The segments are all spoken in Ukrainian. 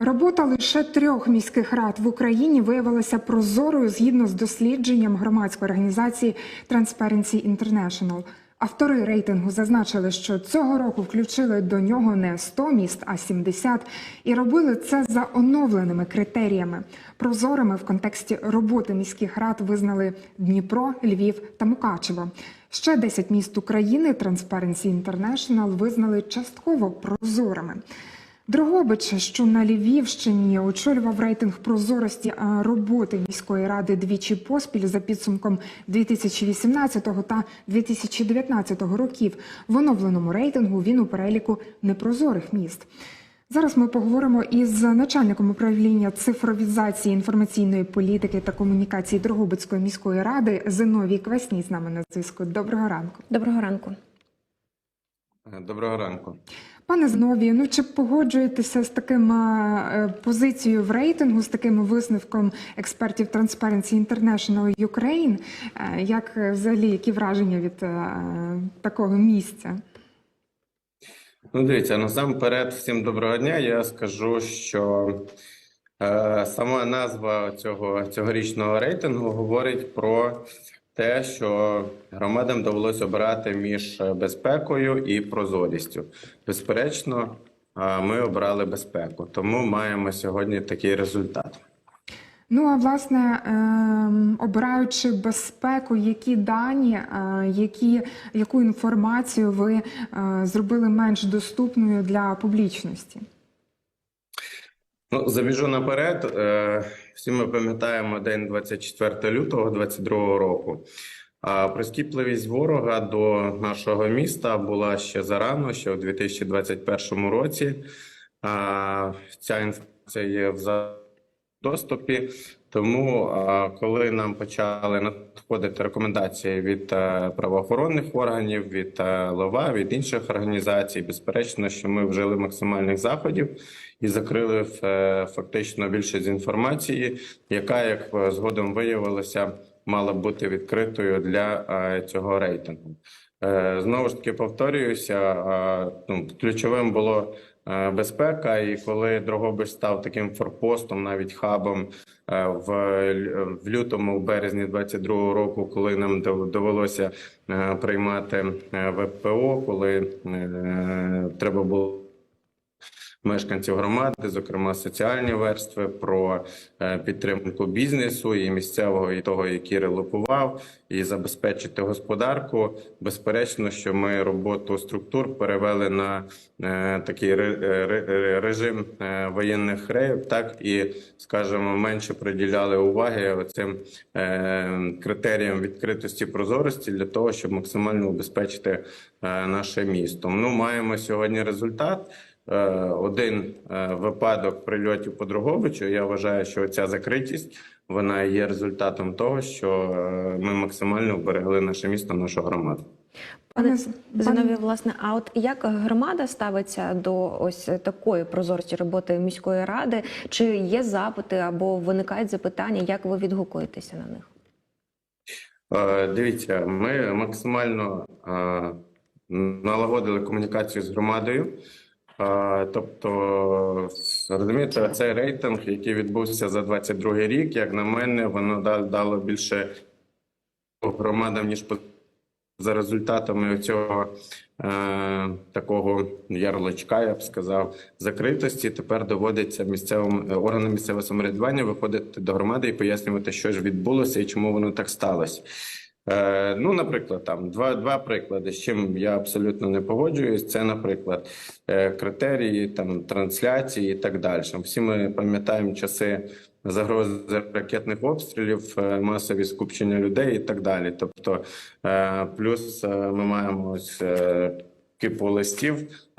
Робота лише трьох міських рад в Україні виявилася прозорою згідно з дослідженням громадської організації Transparency International. Автори рейтингу зазначили, що цього року включили до нього не 100 міст, а 70, і робили це за оновленими критеріями. Прозорими в контексті роботи міських рад визнали Дніпро, Львів та Мукачево. Ще 10 міст України Transparency International визнали частково прозорими. Дрогобич, що на Львівщині очолював рейтинг прозорості роботи міської ради двічі поспіль за підсумком 2018 та 2019 років. В оновленому рейтингу він у переліку непрозорих міст. Зараз ми поговоримо із начальником управління цифровізації інформаційної політики та комунікації Дрогобицької міської ради Зиновій Квасній з нами на зв'язку. Доброго ранку. Доброго ранку. Доброго ранку. Пане Знові, ну чи погоджуєтеся з таким е, позицією в рейтингу, з таким висновком експертів Transparency International Ukraine? Е, Як е, взагалі які враження від е, такого місця? Ну, дивіться, насамперед, всім доброго дня. Я скажу, що е, сама назва цього цьогорічного рейтингу говорить про те, що громадам довелося обирати між безпекою і прозорістю. Безперечно, е, ми обрали безпеку, тому маємо сьогодні такий результат. Ну а власне, ем, обираючи безпеку, які дані, е, які, яку інформацію ви е, зробили менш доступною для публічності? Ну, забіжу наперед. Всі ми пам'ятаємо день 24 лютого 2022 року. А прискіпливість ворога до нашого міста була ще зарано, ще у 2021 році. А, Ця інформація є в доступі. Тому, коли нам почали надходити рекомендації від е, правоохоронних органів, від е, ЛОВА, від інших організацій, безперечно, що ми вжили максимальних заходів і закрили е, фактично більшість інформації, яка, як згодом виявилося, мала бути відкритою для цього рейтингу. Знову ж таки повторююся, ну, ключовим було безпека, і коли Дрогобич став таким форпостом, навіть хабом е, в, в лютому, в березні 22-го року, коли нам довелося е, приймати е, ВПО, коли е, треба було мешканців громади, зокрема соціальні верстви, про е, підтримку бізнесу і місцевого, і того, який релокував, і забезпечити господарку. Безперечно, що ми роботу структур перевели на е, такий е, ре- режим воєнних реїв, так і скажімо, менше приділяли уваги цим критеріям відкритості прозорості для того, щоб максимально убезпечити наше місто. Ну, маємо сьогодні результат. Е, Один е, випадок прильотів по Дрогобичу. Я вважаю, що ця закритість вона є результатом того, що е, ми максимально вберегли наше місто, нашу громаду. Пане Пане З- Зиновій, пане- власне, а от як громада ставиться до ось такої прозорості роботи міської ради? Чи є запити або виникають запитання, як ви відгукуєтеся на них? Е, Дивіться, ми максимально е, налагодили комунікацію з громадою. Тобто, розумієте, цей рейтинг, який відбувся за 22 рік, як на мене, воно да- дало більше громадам, ніж за результатами цього е, такого ярличка, я б сказав, закритості. Тепер доводиться місцевим е, органам місцевого самоврядування виходити до громади і пояснювати, що ж відбулося і чому воно так сталося. Е, ну, наприклад, там два, два приклади, з чим я абсолютно не погоджуюсь. Це, наприклад, е, критерії там трансляції і так далі. Всі ми пам'ятаємо часи загрози ракетних обстрілів, е, масові скупчення людей і так далі. Тобто, плюс ми маємо ось. Кипу листів,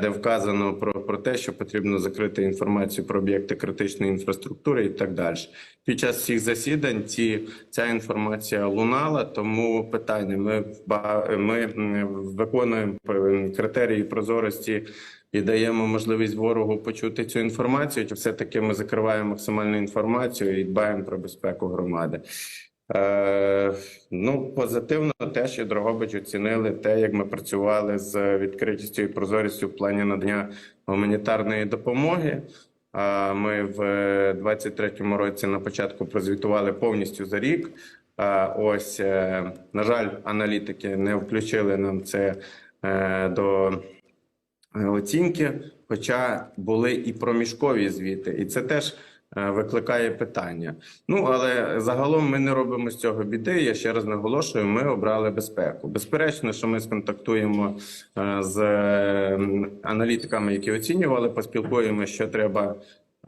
де вказано про, про те, що потрібно закрити інформацію про об'єкти критичної інфраструктури і так далі. Під час всіх засідань ці, ця інформація лунала, тому питання ми, ми виконуємо критерії прозорості і даємо можливість ворогу почути цю інформацію, чи все-таки ми закриваємо максимальну інформацію і дбаємо про безпеку громади. Е, ну, позитивно те, що Дрогобич оцінили те, як ми працювали з відкритістю і прозорістю в плані надання гуманітарної допомоги. А, Ми в 23-му році на початку прозвітували повністю за рік. А, Ось, е, на жаль, аналітики не включили нам це е, до е, оцінки, хоча були і проміжкові звіти, і це теж е, викликає питання. Ну але загалом ми не робимо з цього біди. Я ще раз наголошую: ми обрали безпеку. Безперечно, що ми сконтактуємо е, з е, аналітиками, які оцінювали, поспілкуємося, що треба.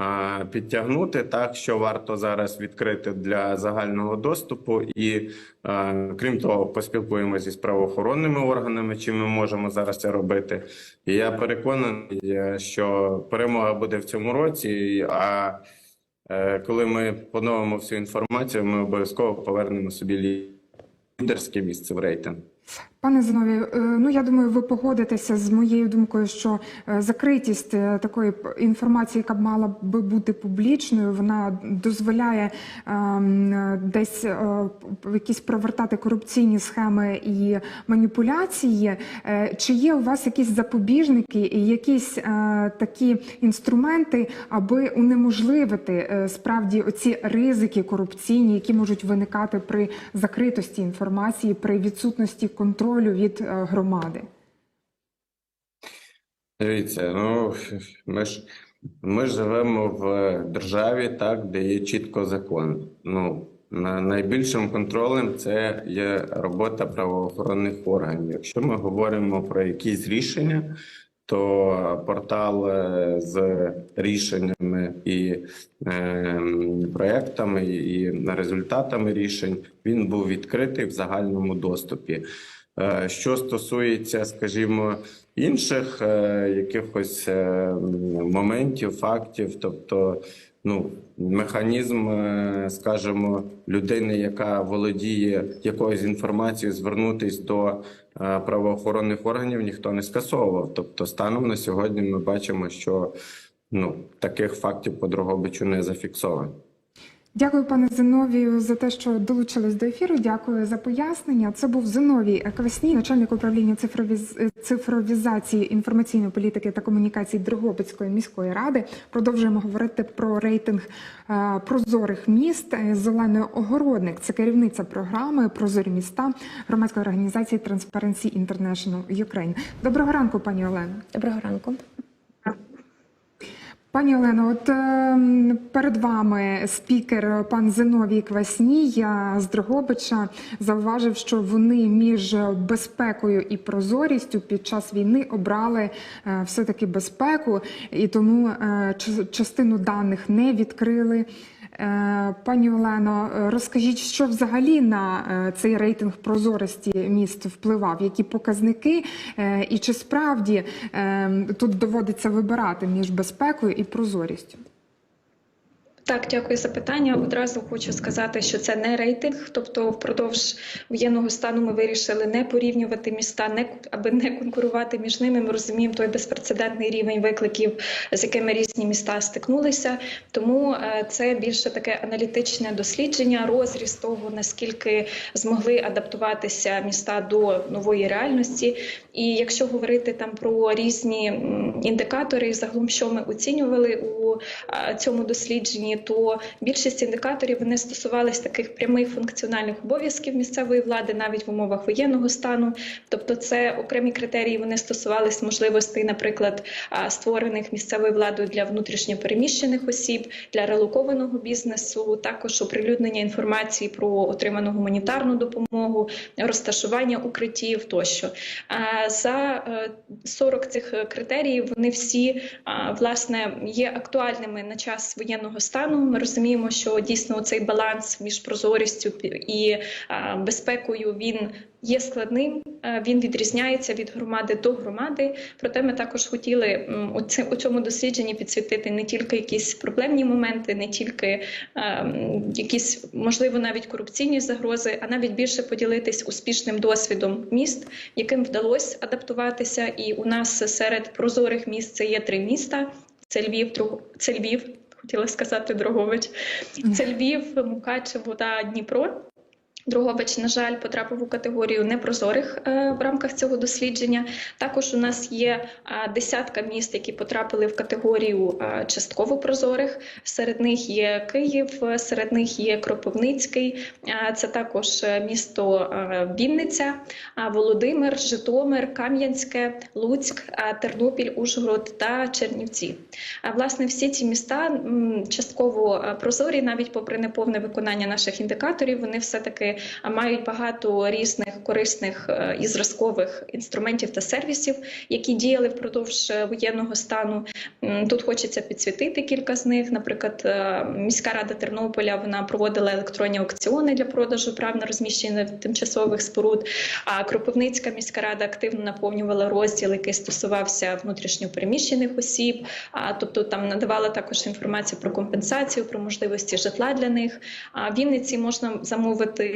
е, Підтягнути так, що варто зараз відкрити для загального доступу, і е, крім того, поспілкуємося зі правоохоронними органами, чи ми можемо зараз це робити. І я переконаний, е, що перемога буде в цьому році. А е, коли ми поновимо всю інформацію, ми обов'язково повернемо собі лідерське місце в рейтинг. Пане Зиновію, е, ну я думаю, ви погодитеся з моєю думкою, що е, закритість е, такої інформації, яка б мала би бути публічною, вона дозволяє ем, десь якісь провертати корупційні схеми і маніпуляції. Чи є у вас якісь запобіжники і якісь такі інструменти, аби унеможливити справді оці ризики корупційні, які можуть виникати при закритості інформації, при відсутності контролю від е, громади? Дивіться, ну ми ж ми живемо в державі, так, де є чітко закон. Ну на найбільшим контролем це є робота правоохоронних органів. Якщо ми говоримо про якісь рішення, то портал е, з рішеннями і е, проектами і результатами рішень він був відкритий в загальному доступі. Е, Що стосується, скажімо, інших е, якихось е, моментів, фактів, тобто ну, механізм, скажімо, людини, яка володіє якоюсь інформацією, звернутись до правоохоронних органів, ніхто не скасовував. Тобто, станом на сьогодні ми бачимо, що ну, таких фактів по Дрогобичу не зафіксовано. Дякую, пане Зиновію, за те, що долучились до ефіру. Дякую за пояснення. Це був Зиновій Квасній, начальник управління цифровіз... цифровізації інформаційної політики та комунікацій Дрогобицької міської ради. Продовжуємо говорити про рейтинг е, прозорих міст. Е, Зелений огородник це керівниця програми Прозорі міста громадської організації Transparency International Ukraine. Доброго ранку, пані Олено. Доброго ранку. Пані Олено, от е, перед вами спікер пан Зиновій Квасній з Дрогобича зауважив, що вони між безпекою і прозорістю під час війни обрали е, все-таки безпеку, і тому е, частину даних не відкрили. Е, Пані Олено, е, розкажіть, що взагалі на е, цей рейтинг прозорості міст впливав, які показники, і чи справді е, тут доводиться вибирати між безпекою і прозорістю? Так, дякую за питання. Одразу хочу сказати, що це не рейтинг. Тобто, впродовж воєнного стану ми вирішили не порівнювати міста, не аби не конкурувати між ними. Ми розуміємо той безпрецедентний рівень викликів, з якими різні міста стикнулися. Тому е, це більше таке аналітичне дослідження, розріз того, наскільки змогли адаптуватися міста до нової реальності. І якщо говорити там про різні індикатори, загалом, що ми оцінювали у цьому дослідженні, то більшість індикаторів вони стосувалися таких прямих функціональних обов'язків місцевої влади, навіть в умовах воєнного стану. Тобто, це окремі критерії вони стосувалися можливостей, наприклад, створених місцевою владою для внутрішньопереміщених осіб, для релокованого бізнесу, також оприлюднення інформації про отриману гуманітарну допомогу, розташування укриттів тощо. За е, 40 цих критеріїв вони всі власне є актуальними на час воєнного стану. Ми розуміємо, що дійсно цей баланс між прозорістю і безпекою він є складним. е, Він відрізняється від громади до громади. Проте ми також хотіли у цьому дослідженні підсвітити не тільки якісь проблемні моменти, не тільки ем, якісь можливо навіть корупційні загрози, а навіть більше поділитись успішним досвідом міст, яким вдалося адаптуватися. І у нас серед прозорих міст це є три міста: це Львів, це Львів, хотіла сказати Дрогович, це Львів, Мукачево та Дніпро. Дрогобич, на жаль, потрапив у категорію непрозорих е, в рамках цього дослідження. Також у нас є е, десятка міст, які потрапили в категорію е, частково прозорих. Серед них є Київ, серед них є Кропивницький, це також місто Вінниця, Володимир, Житомир, Кам'янське, Луцьк, Тернопіль, Ужгород та Чернівці. Власне всі ці міста частково прозорі, навіть попри неповне виконання наших індикаторів, вони все таки мають багато різних корисних е, і зразкових інструментів та сервісів, які діяли впродовж е, воєнного стану. Тут хочеться підсвітити кілька з них. Наприклад, е, міська рада Тернополя вона проводила електронні аукціони для продажу прав на розміщення тимчасових споруд. А Кропивницька міська рада активно наповнювала розділ, який стосувався внутрішньопереміщених осіб. А тобто там надавала також інформацію про компенсацію, про можливості житла для них. А в Вінниці можна замовити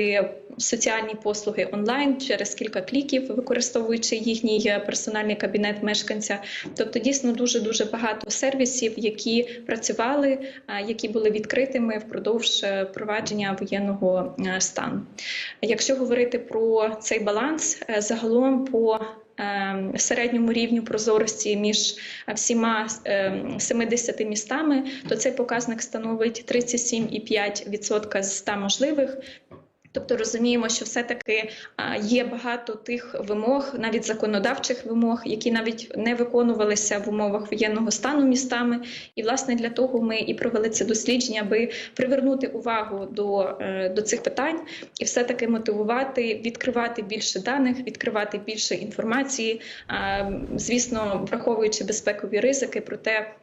соціальні послуги онлайн через кілька кліків, використовуючи їхній е, персональний кабінет мешканця. Тобто, дійсно дуже дуже багато сервісів, які працювали, які були відкритими впродовж е, впровадження воєнного е, стану. Якщо говорити про цей баланс, е, загалом по е, середньому рівню прозорості між всіма е, 70 містами, то цей показник становить 37,5% з 100 можливих. Тобто розуміємо, що все-таки є багато тих вимог, навіть законодавчих вимог, які навіть не виконувалися в умовах воєнного стану містами. І власне для того ми і провели це дослідження, аби привернути увагу до, е, до цих питань і все-таки мотивувати, відкривати більше даних, відкривати більше інформації, звісно, враховуючи безпекові ризики, проте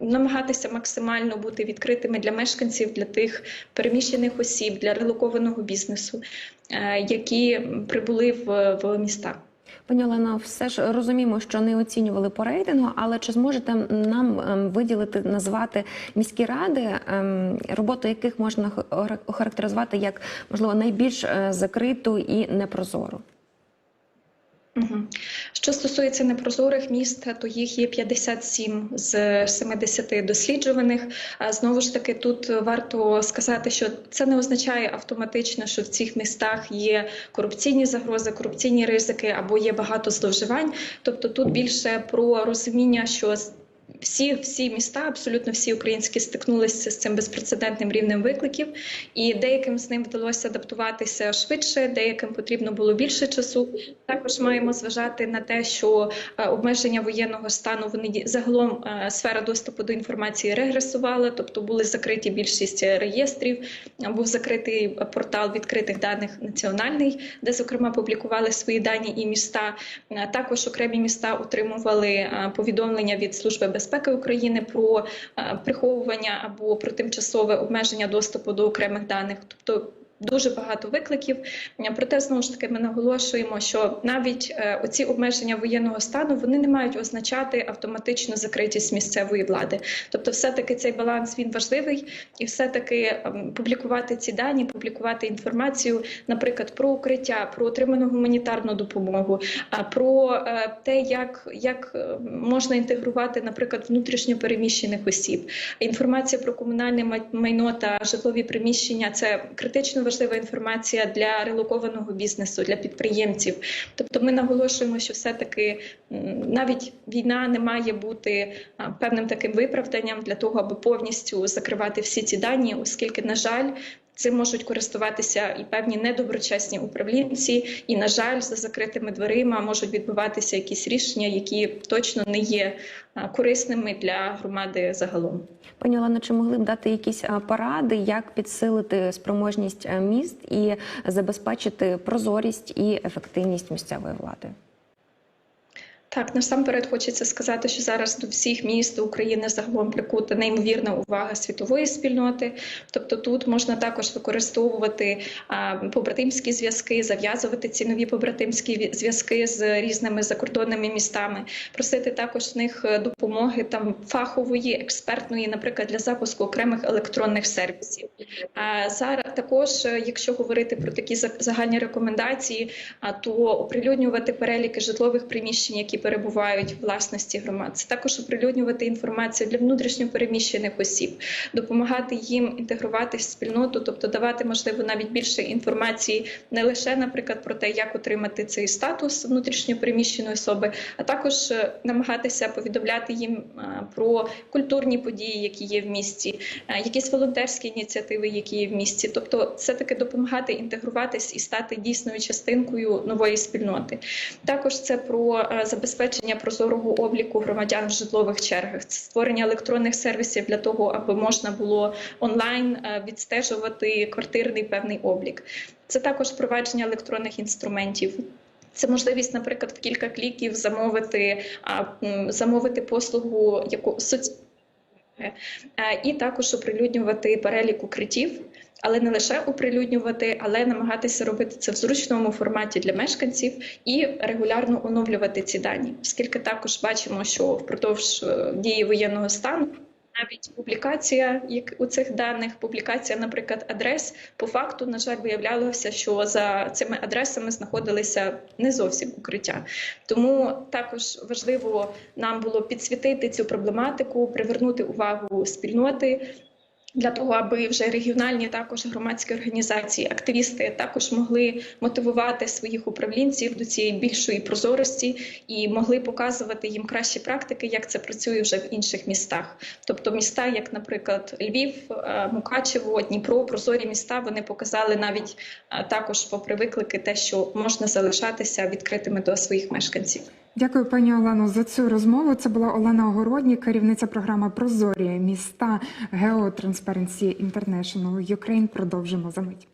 намагатися максимально бути відкритими для мешканців, для тих переміщених осіб, для релокованого бізнесу, е, які прибули в, в міста. Пані Олено, все ж розуміємо, що не оцінювали по рейтингу, але чи зможете нам ем, виділити, назвати міські ради, ем, роботу яких можна охар- охарактеризувати як можливо найбільш е, закриту і непрозору? Що стосується непрозорих міст, то їх є 57 з 70 досліджуваних. Знову ж таки, тут варто сказати, що це не означає автоматично, що в цих містах є корупційні загрози, корупційні ризики або є багато зловживань. Тобто тут більше про розуміння, що всі, всі міста, абсолютно всі українські, стикнулися з цим безпрецедентним рівнем викликів, і деяким з ним вдалося адаптуватися швидше, деяким потрібно було більше часу. Також маємо зважати на те, що е, обмеження воєнного стану вони загалом е, сфера доступу до інформації регресувала, тобто були закриті більшість реєстрів. Був закритий портал відкритих даних національний, де зокрема публікували свої дані і міста. Е, Також окремі міста отримували повідомлення від служби безпеки України про е, приховування або про тимчасове обмеження доступу до окремих даних. Тобто Дуже багато викликів. Проте знову ж таки ми наголошуємо, що навіть е, оці обмеження воєнного стану вони не мають означати автоматичну закритість місцевої влади. Тобто, все-таки цей баланс він важливий, і все-таки ем, публікувати ці дані, публікувати інформацію, наприклад, про укриття, про отриману гуманітарну допомогу, а про е, те, як, як е, можна інтегрувати, наприклад, внутрішньо переміщених осіб. Інформація про комунальне майно та житлові приміщення це критично важлива інформація для релокованого бізнесу, для підприємців. Тобто, ми наголошуємо, що все-таки навіть війна не має бути певним таким виправданням для того, аби повністю закривати всі ці дані, оскільки, на жаль, Цим можуть користуватися і певні недоброчесні управлінці, і на жаль, за закритими дверима можуть відбуватися якісь рішення, які точно не є корисними для громади загалом. Пані Олено, чи могли б дати якісь поради, як підсилити спроможність е, міст і забезпечити прозорість і ефективність місцевої влади? Так, насамперед хочеться сказати, що зараз до всіх міст України загалом прикута неймовірна увага світової спільноти. Тобто тут можна також використовувати а, побратимські зв'язки, зав'язувати ці нові побратимські зв'язки з різними закордонними містами, просити також з них е, допомоги там фахової, експертної, наприклад, для запуску окремих електронних сервісів. А зараз Також, е, якщо говорити про такі за- загальні рекомендації, то оприлюднювати переліки житлових приміщень, які перебувають в власності громад. Це також оприлюднювати інформацію для внутрішньопереміщених осіб, допомагати їм інтегруватись в спільноту, тобто давати можливо навіть більше інформації не лише, наприклад, про те, як отримати цей статус внутрішньопереміщеної особи, а також е, намагатися повідомляти їм про культурні події, які є в місті, е, якісь волонтерські ініціативи, які є в місті. Тобто, все таки допомагати інтегруватись і стати дійсною частинкою нової спільноти. Також це про е, забезпечення прозорого обліку громадян в житлових чергах, це створення електронних сервісів для того, аби можна було онлайн е, відстежувати квартирний певний облік. Це також впровадження електронних інструментів. Це можливість, наприклад, в кілька кліків замовити, а, замовити послугу яку соці... Е, і також оприлюднювати перелік укриттів, але не лише оприлюднювати, але намагатися робити це в зручному форматі для мешканців і регулярно оновлювати ці дані, оскільки також бачимо, що впродовж е, дії воєнного стану. Навіть публікація як у цих даних, публікація, наприклад, адрес, по факту, на жаль, виявлялося, що за цими адресами знаходилися не зовсім укриття. Тому також важливо нам було підсвітити цю проблематику, привернути увагу спільноти. Для того аби вже регіональні також громадські організації, активісти також могли мотивувати своїх управлінців до цієї більшої прозорості і могли показувати їм кращі практики, як це працює вже в інших містах. Тобто міста, як, наприклад, Львів, е, Мукачево, Дніпро, прозорі міста, вони показали навіть е, також, попри виклики, те, що можна залишатися відкритими до своїх мешканців. Дякую, пані Олено, за цю розмову. Це була Олена Огородні, керівниця програми Прозорі міста Гео Transparency International Ukraine. Продовжимо за мить.